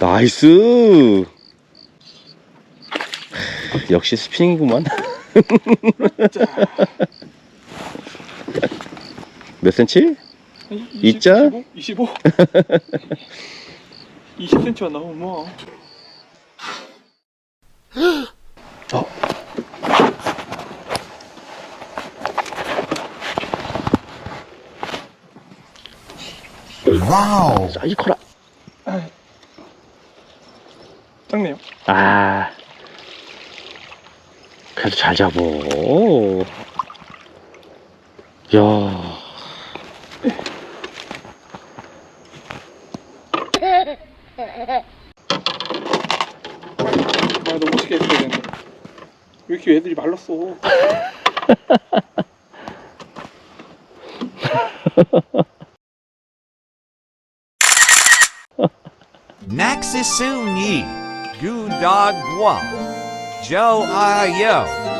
나이스. 역시 스피닝이구만. 몇 센치? 이자? 25? 20cm만 나오면 뭐 Wow. 사이즈 커라. 작네요 아. 그래도 잘 잡어. 야. 아 너무 멋있게 했어야 되는데 왜 이렇게 애들이 말랐어 Naxisuni. Goo dog guam. Joe Ayo.